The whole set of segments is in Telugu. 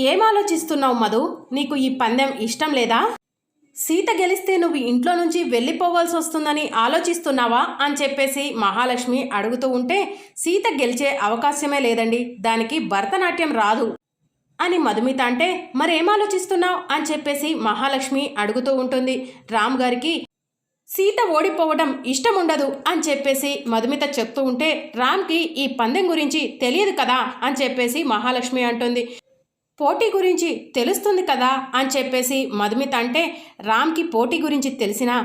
ఏం ఆలోచిస్తున్నావు మధు? నీకు ఈ పందెం ఇష్టం లేదా? సీత గెలిస్తే నువ్వు ఇంట్లో నుంచి వెళ్ళిపోవాల్సి వస్తుందని ఆలోచిస్తున్నావా అని చెప్పేసి మహాలక్ష్మి అడుగుతూ ఉంటే సీత గెలిచే అవకాశమే లేదండి. దానికి భరతనాట్యం రాదు అని మధుమిత అంటే మరేం ఆలోచిస్తున్నావు అని చెప్పేసి మహాలక్ష్మి అడుగుతూ ఉంటుంది. రామ్ గారికి సీత ఓడిపోవడం ఇష్టం ఉండదు అని చెప్పేసి మధుమిత చెప్తూ ఉంటే రామ్కి ఈ పందెం గురించి తెలియదు కదా అని చెప్పేసి మహాలక్ష్మి అంటుంది. పోటీ గురించి తెలుస్తుంది కదా అని చెప్పేసి మధుమిత అంటే రామ్కి పోటీ గురించి తెలిసినా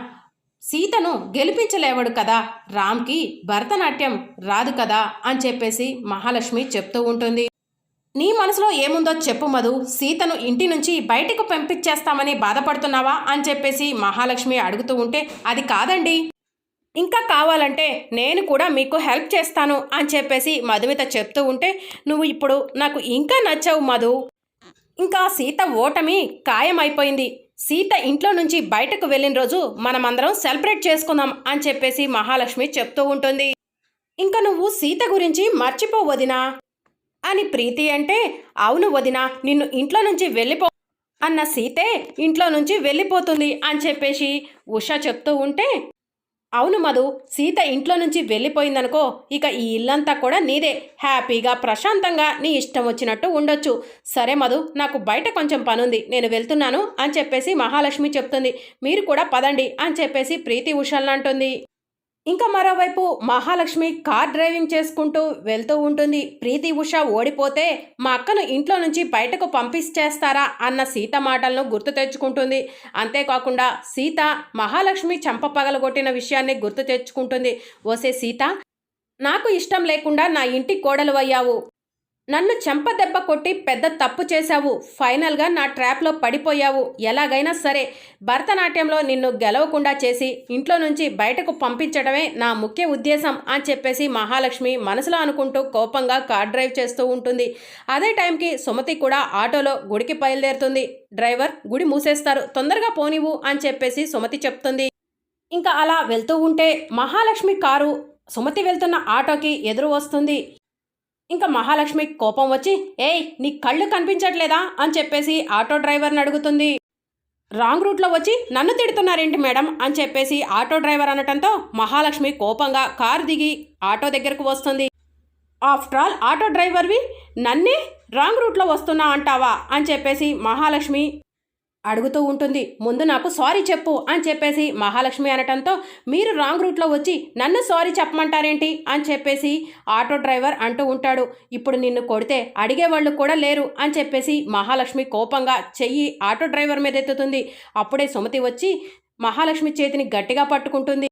సీతను గెలిపించలేవడు కదా రామ్కి భరతనాట్యం రాదు కదా అని చెప్పేసి మహాలక్ష్మి చెప్తూ ఉంటుంది. నీ మనసులో ఏముందో చెప్పు మధు సీతను ఇంటి నుంచి బయటకు పంపించేస్తామని బాధపడుతున్నావా అని చెప్పేసి మహాలక్ష్మి అడుగుతూ ఉంటే అది కాదండి. ఇంకా కావాలంటే నేను కూడా మీకు హెల్ప్ చేస్తాను అని చెప్పేసి మధుమిత చెప్తూ ఉంటే నువ్వు ఇప్పుడు నాకు ఇంకా నచ్చావు మధు. ఇంకా సీత ఓటమి ఖాయమైపోయింది. సీత ఇంట్లో నుంచి బయటకు వెళ్ళిన రోజు మనమందరం సెలబ్రేట్ చేసుకుందాం అని చెప్పేసి మహాలక్ష్మి చెప్తూ ఉంటుంది. ఇంకా నువ్వు సీత గురించి మర్చిపో వదినా. అని ప్రీతి అంటే అవును వదినా నిన్ను ఇంట్లో నుంచి వెళ్ళిపో అన్న సీతే ఇంట్లో నుంచి వెళ్ళిపోతుంది అని చెప్పేసి ఉష చెప్తూ ఉంటే అవును మధు సీత ఇంట్లో నుంచి వెళ్ళిపోయిందనుకో ఇక ఈ ఇల్లంతా కూడా నీదే. హ్యాపీగా ప్రశాంతంగా నీ ఇష్టం వచ్చినట్టు ఉండొచ్చు. సరే మధు నాకు బయట కొంచెం పనుంది నేను వెళ్తున్నాను అని చెప్పేసి మహాలక్ష్మి చెప్తుంది. మీరు కూడా పదండి అని చెప్పేసి ప్రీతి ఉషల్ని అంటుంది. ఇంకా మరోవైపు మహాలక్ష్మి కార్ డ్రైవింగ్ చేసుకుంటూ వెళ్తూ ఉంటుంది. ప్రీతి ఉష ఓడిపోతే మా అక్కను ఇంట్లో నుంచి బయటకు పంపించేస్తారా అన్న సీత మాటలను గుర్తు తెచ్చుకుంటుంది. అంతేకాకుండా సీత మహాలక్ష్మి చంప పగలగొట్టిన విషయాన్ని గుర్తు తెచ్చుకుంటుంది. ఓసే సీత నాకు ఇష్టం లేకుండా నా ఇంటి కోడలు అయ్యావు. నన్ను చెంప దెబ్బ కొట్టి పెద్ద తప్పు చేశావు. ఫైనల్గా నా ట్రాప్లో పడిపోయావు. ఎలాగైనా సరే భరతనాట్యంలో నిన్ను గెలవకుండా చేసి ఇంట్లో నుంచి బయటకు పంపించడమే నా ముఖ్య ఉద్దేశం అని చెప్పేసి మహాలక్ష్మి మనసులో అనుకుంటూ కోపంగా కార్ డ్రైవ్ చేస్తూ ఉంటుంది. అదే టైంకి సుమతి కూడా ఆటోలో గుడికి బయలుదేరుతుంది. డ్రైవర్ గుడి మూసేస్తారు. తొందరగా పోనివు అని చెప్పేసి సుమతి చెప్తుంది. ఇంకా అలా వెళ్తూ ఉంటే మహాలక్ష్మి కారు సుమతి వెళ్తున్న ఆటోకి ఎదురు వస్తుంది. ఇంకా మహాలక్ష్మి కోపం వచ్చి ఏయ్ నీ కళ్ళు కనిపించట్లేదా? అని చెప్పేసి ఆటో డ్రైవర్ని అడుగుతుంది. రాంగ్ రూట్లో వచ్చి నన్ను తిడుతున్నారేంటి మేడం? అని చెప్పేసి ఆటో డ్రైవర్ అనటంతో మహాలక్ష్మి కోపంగా కారు దిగి ఆటో దగ్గరకు వస్తుంది. ఆఫ్టర్ ఆల్ ఆటో డ్రైవర్వి నన్నే రాంగ్ రూట్లో వస్తున్నా అంటావా? అని చెప్పేసి మహాలక్ష్మి అడుగుతూ ఉంటుంది. ముందు నాకు సారీ చెప్పు అని చెప్పేసి మహాలక్ష్మి అనటంతో మీరు రాంగ్ రూట్లో వచ్చి నన్ను సారీ చెప్పమంటారేంటి అని చెప్పేసి ఆటో డ్రైవర్ అంటూ ఉంటాడు. ఇప్పుడు నిన్ను కొడితే అడిగేవాళ్ళు కూడా లేరు అని చెప్పేసి మహాలక్ష్మి కోపంగా చెయ్యి ఆటో డ్రైవర్ మీద ఎత్తుతుంది. అప్పుడే సుమతి వచ్చి మహాలక్ష్మి చేతిని గట్టిగా పట్టుకుంటుంది.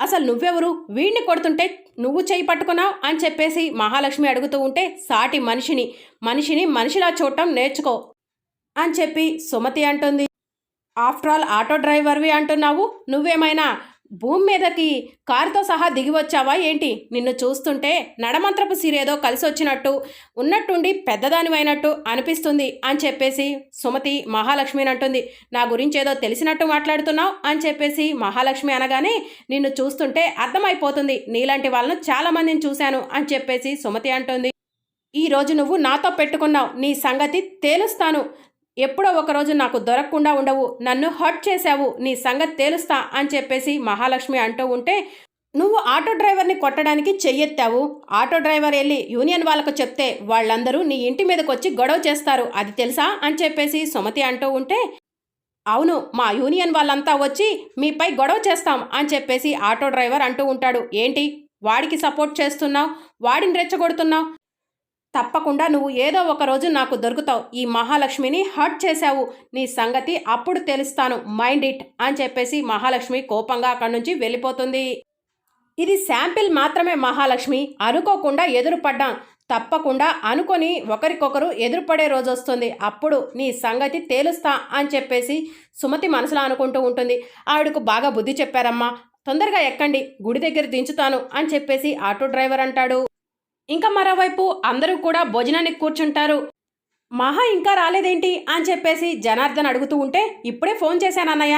అసలు నువ్వెవరు? వీడిని కొడుతుంటే నువ్వు చేయి పట్టుకున్నావు అని చెప్పేసి మహాలక్ష్మి అడుగుతూ ఉంటే సాటి మనిషిని మనిషిని మనిషిలా చూడటం నేర్చుకో. అని చెప్పి సుమతి అంటుంది. ఆఫ్టర్ ఆల్ ఆటో డ్రైవర్వి అంటున్నావు. నువ్వేమైనా భూమి మీదకి కారుతో సహా దిగి వచ్చావా ఏంటి? నిన్ను చూస్తుంటే నడమంత్రపు సిరేదో కలిసి వచ్చినట్టు ఉన్నట్టుండి పెద్దదానివైనట్టు అనిపిస్తుంది అని చెప్పేసి సుమతి మహాలక్ష్మిని అంటుంది. నా గురించి ఏదో తెలిసినట్టు మాట్లాడుతున్నావు అని చెప్పేసి మహాలక్ష్మి అనగానే నిన్ను చూస్తుంటే అర్థమైపోతుంది. నీలాంటి వాళ్ళను చాలామందిని చూశాను అని చెప్పేసి సుమతి అంటుంది. ఈ రోజు నువ్వు నాతో పెట్టుకున్నావు. నీ సంగతి తేలుస్తాను. ఎప్పుడో ఒకరోజు నాకు దొరకకుండా ఉండవు నన్ను హర్ట్ చేశావు నీ సంగతి తేలుస్తా అని చెప్పేసి మహాలక్ష్మి అంటూ ఉంటే నువ్వు ఆటో డ్రైవర్ని కొట్టడానికి చెయ్యెత్తావు. ఆటో డ్రైవర్ వెళ్ళి యూనియన్ వాళ్ళకు చెప్తే వాళ్ళందరూ నీ ఇంటి మీదకి వచ్చి గొడవ చేస్తారు అది తెలుసా? అని చెప్పేసి సుమతి అంటూ ఉంటే అవును మా యూనియన్ వాళ్ళంతా వచ్చి మీపై గొడవ చేస్తాం అని చెప్పేసి ఆటో డ్రైవర్ అంటూ ఉంటాడు. ఏంటి? వాడికి సపోర్ట్ చేస్తున్నావు? వాడిని రెచ్చగొడుతున్నావు? తప్పకుండా నువ్వు ఏదో ఒక రోజు నాకు దొరుకుతావు. ఈ మహాలక్ష్మిని హర్ట్ చేశావు. నీ సంగతి అప్పుడు తెలుస్తాను. మైండ్ ఇట్ అని చెప్పేసి మహాలక్ష్మి కోపంగా అక్కడి నుంచి వెళ్ళిపోతుంది. ఇది శాంపిల్ మాత్రమే మహాలక్ష్మి. అనుకోకుండా ఎదురుపడ్డాం. తప్పకుండా అనుకొని ఒకరికొకరు ఎదురుపడే రోజు వస్తుంది. అప్పుడు నీ సంగతి తేలుస్తా అని చెప్పేసి సుమతి మనసులో అనుకుంటూ ఉంటుంది. ఆవిడకు బాగా బుద్ధి చెప్పారమ్మా. తొందరగా ఎక్కండి. గుడి దగ్గర దించుతాను అని చెప్పేసి ఆటో డ్రైవర్ అంటాడు. ఇంకా మరోవైపు అందరూ కూడా భోజనానికి కూర్చుంటారు. మహా ఇంకా రాలేదేంటి అని చెప్పేసి జనార్దన్ అడుగుతూ ఉంటే ఇప్పుడే ఫోన్ చేశానన్నయ్య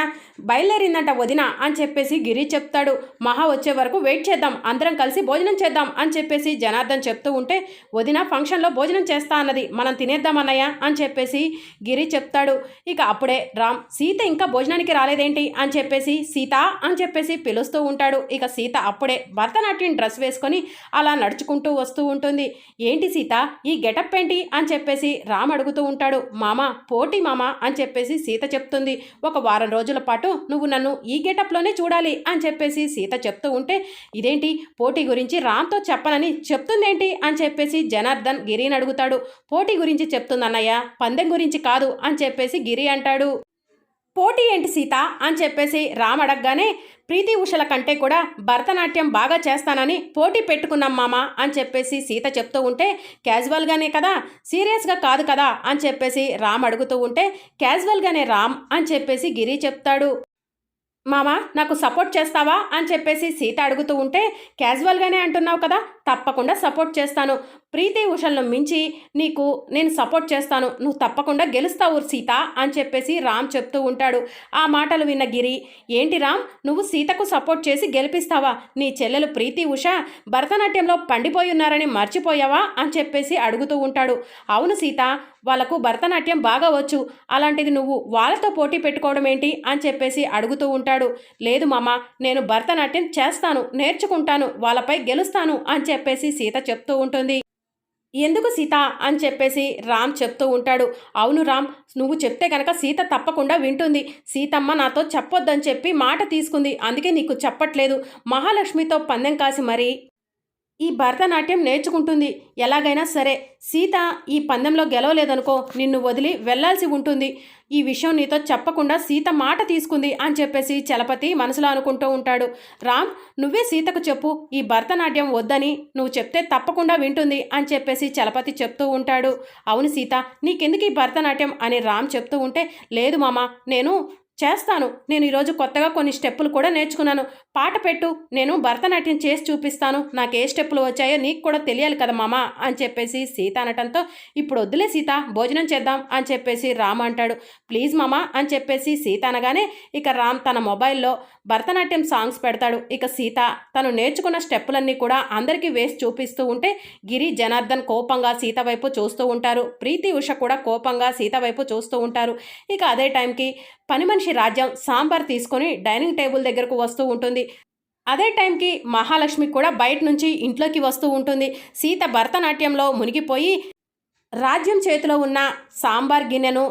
బయలుదేరిందంట వదిన అని చెప్పేసి గిరి చెప్తాడు. మహా వచ్చే వరకు వెయిట్ చేద్దాం అందరం కలిసి భోజనం చేద్దాం అని చెప్పేసి జనార్దన్ చెప్తూ ఉంటే వదిన ఫంక్షన్లో భోజనం చేస్తా అన్నది మనం తినేద్దాం అన్నయ్య అని చెప్పేసి గిరి చెప్తాడు. ఇక అప్పుడే రామ్ సీత ఇంకా భోజనానికి రాలేదేంటి అని చెప్పేసి సీత అని చెప్పేసి పిలుస్తూ ఉంటాడు. ఇక సీత అప్పుడే భరతనాట్యం డ్రెస్ వేసుకొని అలా నడుచుకుంటూ వస్తూ ఉంటుంది. ఏంటి సీత ఈ గెటప్ ఏంటి అని చెప్పేసి రామ్ రామ్ అడుగుతూ ఉంటాడు మామ పోటీ మామ అని చెప్పేసి సీత చెప్తుంది. ఒక వారం రోజుల పాటు నువ్వు నన్ను ఈ గెటప్లోనే చూడాలి అని చెప్పేసి సీత చెప్తూ ఉంటే ఇదేంటి? పోటీ గురించి రామ్తో చెప్పనని చెప్తుందేంటి? అని చెప్పేసి జనార్దన్ గిరిని అడుగుతాడు. పోటీ గురించి చెప్తుందన్నయ్య పందెం గురించి కాదు అని చెప్పేసి గిరి అంటాడు. పోటీ ఏంటి సీత? అని చెప్పేసి రామ్ అడగగానే ప్రీతి ఉషల కంటే కూడా భరతనాట్యం బాగా చేస్తానని పోటీ పెట్టుకున్నాం మామ అని చెప్పేసి సీత చెప్తూ ఉంటే క్యాజువల్గానే కదా సీరియస్గా కాదు కదా అని చెప్పేసి రామ్ అడుగుతూ ఉంటే క్యాజువల్గానే రామ్ అని చెప్పేసి గిరి చెప్తాడు. మామ నాకు సపోర్ట్ చేస్తావా? అని చెప్పేసి సీత అడుగుతూ ఉంటే క్యాజువల్గానే అంటున్నావు కదా తప్పకుండా సపోర్ట్ చేస్తాను. ప్రీతి ఉషల్ను మించి నీకు నేను సపోర్ట్ చేస్తాను నువ్వు తప్పకుండా గెలుస్తావు సీత అని చెప్పేసి రామ్ చెప్తూ ఉంటాడు. ఆ మాటలు విన్న గిరి ఏంటి రామ్ నువ్వు సీతకు సపోర్ట్ చేసి గెలిపిస్తావా? నీ చెల్లెలు ప్రీతి ఉష భరతనాట్యంలో పండిపోయి ఉన్నారని మర్చిపోయావా? అని చెప్పేసి అడుగుతూ ఉంటాడు. అవును సీత వాళ్ళకు భరతనాట్యం బాగా వచ్చు అలాంటిది నువ్వు వాళ్ళతో పోటీ పెట్టుకోవడం ఏంటి? అని చెప్పేసి అడుగుతూ ఉంటాడు. లేదు మామ నేను భరతనాట్యం చేస్తాను నేర్చుకుంటాను వాళ్ళపై గెలుస్తాను అని చెప్పేసి సీత చెప్తూ ఉంటుంది. ఎందుకు సీత అని చెప్పేసి రామ్ చెప్తూ ఉంటాడు. అవును రామ్ నువ్వు చెప్తే కనుక సీత తప్పకుండా వింటుంది. సీతమ్మ నాతో చెప్పొద్దని చెప్పి మాట తీసుకుంది. అందుకే నీకు చెప్పట్లేదు. మహాలక్ష్మితో పందెం కాసి మరి ఈ భరతనాట్యం నేర్చుకుంటుంది. ఎలాగైనా సరే సీత ఈ పందెంలో గెలవలేదనుకో నిన్ను వదిలి వెళ్ళాల్సి ఉంటుంది. ఈ విషయం నీతో చెప్పకుండా సీత మాట తీసుకుంది అని చెప్పేసి చలపతి మనసులో అనుకుంటూ ఉంటాడు. రామ్ నువ్వే సీతకు చెప్పు ఈ భరతనాట్యం వద్దని నువ్వు చెప్తే తప్పకుండా వింటుంది అని చెప్పేసి చలపతి చెప్తూ ఉంటాడు. అవును సీత నీకెందుకు ఈ భరతనాట్యం అని రామ్ చెప్తూ ఉంటే లేదు మామ నేను చేస్తాను. నేను ఈరోజు కొత్తగా కొన్ని స్టెప్పులు కూడా నేర్చుకున్నాను. పాట పెట్టు నేను భరతనాట్యం చేసి చూపిస్తాను. నాకు ఏ స్టెప్పులు వచ్చాయో నీకు కూడా తెలియాలి కదా మామ అని చెప్పేసి సీత అనటంతో ఇప్పుడు వద్దులే సీత భోజనం చేద్దాం అని చెప్పేసి రామ్ అంటాడు. ప్లీజ్ మామ అని చెప్పేసి సీత అనగానే ఇక రామ్ తన మొబైల్లో భరతనాట్యం సాంగ్స్ పెడతాడు. ఇక సీత తను నేర్చుకున్న స్టెప్పులన్నీ కూడా అందరికీ వేసి చూపిస్తూ ఉంటే గిరి జనార్దన్ కోపంగా సీత వైపు చూస్తూ ఉంటారు. ప్రీతి ఉష కూడా కోపంగా సీత వైపు చూస్తూ ఉంటారు. ఇక అదే టైంకి పని మనిషి రాజ్యం సాంబార్ తీసుకొని డైనింగ్ టేబుల్ దగ్గరకు వస్తూ ఉంటుంది. అదే టైంకి మహాలక్ష్మి కూడా బయట నుంచి ఇంట్లోకి వస్తూ ఉంటుంది. సీత భరతనాట్యంలో మునిగిపోయి రాజ్యం చేతిలో ఉన్న సాంబార్ గిన్నెను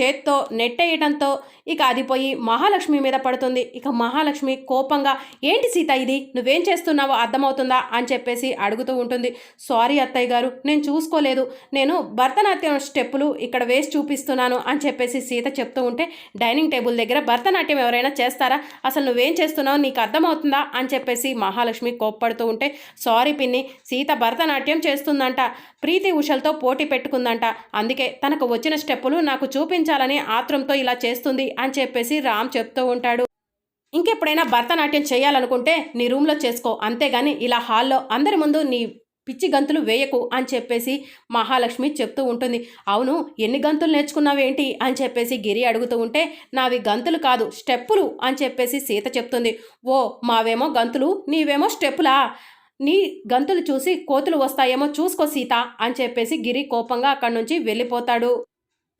చేత్తో నెట్టేయడంతో ఇక అది పోయి మహాలక్ష్మి మీద పడుతుంది. ఇక మహాలక్ష్మి కోపంగా ఏంటి సీత ఇది? నువ్వేం చేస్తున్నావో అర్థమవుతుందా? అని చెప్పేసి అడుగుతూ ఉంటుంది. సారీ అత్తయ్య గారు నేను చూసుకోలేదు. నేను భరతనాట్యం స్టెప్పులు ఇక్కడ వేసి చూపిస్తున్నాను అని చెప్పేసి సీత చెప్తూ ఉంటే డైనింగ్ టేబుల్ దగ్గర భరతనాట్యం ఎవరైనా చేస్తారా? అసలు నువ్వేం చేస్తున్నావు నీకు అర్థమవుతుందా? అని చెప్పేసి మహాలక్ష్మి కోప్పడుతూ ఉంటే సారీ పిన్ని సీత భరతనాట్యం చేస్తుందంట. ప్రీతి ఉషలతో పోటీ పెట్టుకుందంట. అందుకే తనకు వచ్చిన స్టెప్పులు నాకు చూపించాలని ఆత్రంతో ఇలా చేస్తుంది అని చెప్పేసి రామ్ చెప్తూ ఉంటాడు. ఇంకెప్పుడైనా భరతనాట్యం చేయాలనుకుంటే నీ రూమ్లో చేసుకో అంతేగాని ఇలా హాల్లో అందరి ముందు నీ పిచ్చి గంతులు వేయకు అని చెప్పేసి మహాలక్ష్మి చెప్తూ ఉంటుంది. అవును ఎన్ని గంతులు నేర్చుకున్నావేంటి అని చెప్పేసి గిరి అడుగుతూ ఉంటే నావి గంతులు కాదు స్టెప్పులు అని చెప్పేసి సీత చెప్తుంది. ఓ మావేమో గంతులు నీవేమో స్టెప్పులా? నీ గంతులు చూసి కోతులు వస్తాయేమో చూసుకో సీత అని చెప్పేసి గిరి కోపంగా అక్కడి నుంచి వెళ్ళిపోతాడు.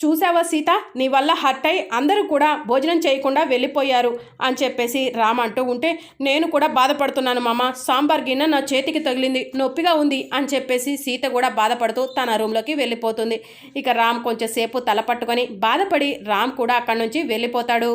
చూసావా సీత? నీ వల్ల హర్ట్ అయి అందరూ కూడా భోజనం చేయకుండా వెళ్ళిపోయారు అని చెప్పేసి రామ్ అంటూ ఉంటే నేను కూడా బాధపడుతున్నాను మామ. సాంబార్ గిన్నె నా చేతికి తగిలింది నొప్పిగా ఉంది అని చెప్పేసి సీత కూడా బాధపడుతూ తన రూమ్లోకి వెళ్ళిపోతుంది. ఇక రామ్ కొంచెంసేపు తల పట్టుకొని బాధపడి రామ్ కూడా అక్కడి నుంచి వెళ్ళిపోతాడు.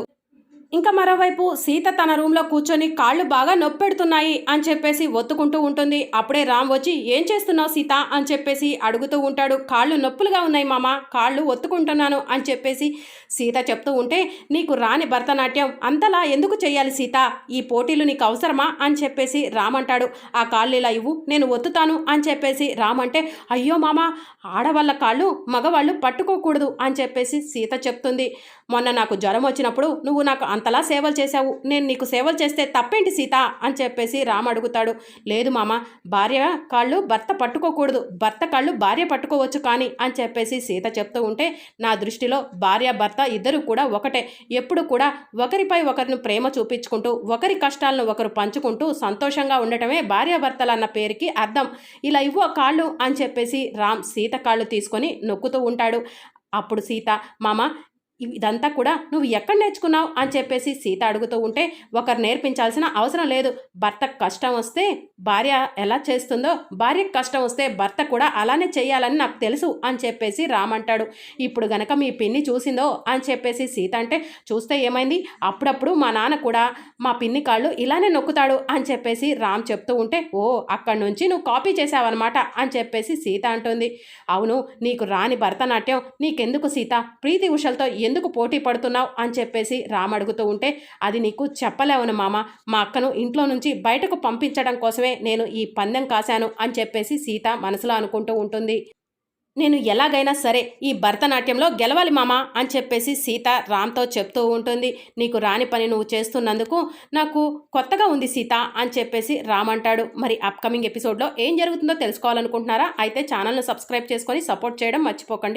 ఇంకా మరోవైపు సీత తన రూమ్లో కూర్చొని కాళ్ళు బాగా నొప్పెడుతున్నాయి అని చెప్పేసి ఒత్తుకుంటూ ఉంటుంది. అప్పుడే రామ్ వచ్చి ఏం చేస్తున్నావు సీత? అని చెప్పేసి అడుగుతూ ఉంటాడు. కాళ్ళు నొప్పులుగా ఉన్నాయి మామ కాళ్ళు ఒత్తుకుంటున్నాను అని చెప్పేసి సీత చెప్తూ ఉంటే నీకు రాని భరతనాట్యం అంతలా ఎందుకు చేయాలి సీత? ఈ పోటీలు నీకు అవసరమా? అని చెప్పేసి రామ్ అంటాడు. ఆ కాళ్ళు ఇలా ఇవ్వు నేను ఒత్తుతాను అని చెప్పేసి రామ్ అంటే అయ్యో మామ ఆడవాళ్ళ కాళ్ళు మగవాళ్ళు పట్టుకోకూడదు అని చెప్పేసి సీత చెప్తుంది. మొన్న నాకు జ్వరం వచ్చినప్పుడు నువ్వు నాకు అంత అంతలా సేవలు చేశావు. నేను నీకు సేవలు చేస్తే తప్పేంటి సీత? అని చెప్పేసి రామ్ అడుగుతాడు. లేదు మామ భార్య కాళ్ళు భర్త పట్టుకోకూడదు. భర్త కాళ్ళు భార్య పట్టుకోవచ్చు కానీ అని చెప్పేసి సీత చెప్తూ ఉంటే నా దృష్టిలో భార్య భర్త ఇద్దరు కూడా ఒకటే. ఎప్పుడు కూడా ఒకరిపై ఒకరిని ప్రేమ చూపించుకుంటూ ఒకరి కష్టాలను ఒకరు పంచుకుంటూ సంతోషంగా ఉండటమే భార్యాభర్తలు అన్న పేరుకి అర్థం. ఇలా ఇవ్వో కాళ్ళు అని చెప్పేసి రామ్ సీత కాళ్ళు తీసుకొని నొక్కుతూ ఉంటాడు. అప్పుడు సీత మామ ఇదంతా కూడా నువ్వు ఎక్కడ నేర్చుకున్నావు అని చెప్పేసి సీత అడుగుతూ ఉంటే ఒకరు నేర్పించాల్సిన అవసరం లేదు. భర్త కష్టం వస్తే భార్య ఎలా చేస్తుందో భార్యకు కష్టం వస్తే భర్త కూడా అలానే చేయాలని నాకు తెలుసు అని చెప్పేసి రామంటాడు ఇప్పుడు గనక మీ పిన్ని చూసిందో అని చెప్పేసి సీత అంటే చూస్తే ఏమైంది? అప్పుడప్పుడు మా నాన్న కూడా మా పిన్ని కాళ్ళు ఇలానే నొక్కుతాడు అని చెప్పేసి రామ్ చెప్తూ ఉంటే ఓ అక్కడి నుంచి నువ్వు కాపీ చేసావన్నమాట అని చెప్పేసి సీత అంటుంది. అవును నీకు రాని భరతనాట్యం నీకెందుకు సీత? ప్రీతి ఉషలతో ఎందుకు పోటీ పడుతున్నావు అని చెప్పేసి రామ్ అడుగుతూ ఉంటే అది నీకు చెప్పలేవను మామ. మా అక్కను ఇంట్లో నుంచి బయటకు పంపించడం కోసమే నేను ఈ పందెం కాశాను అని చెప్పేసి సీత మనసులో అనుకుంటూ ఉంటుంది. నేను ఎలాగైనా సరే ఈ భరతనాట్యంలో గెలవాలి మామా అని చెప్పేసి సీత రామ్తో చెప్తూ ఉంటుంది. నీకు రాని పని నువ్వు చేస్తున్నందుకు నాకు కొత్తగా ఉంది సీత అని చెప్పేసి రామ్ అంటాడు. మరి అప్కమింగ్ ఎపిసోడ్లో ఏం జరుగుతుందో తెలుసుకోవాలనుకుంటున్నారా? అయితే ఛానల్ను సబ్స్క్రైబ్ చేసుకొని సపోర్ట్ చేయడం మర్చిపోకండి.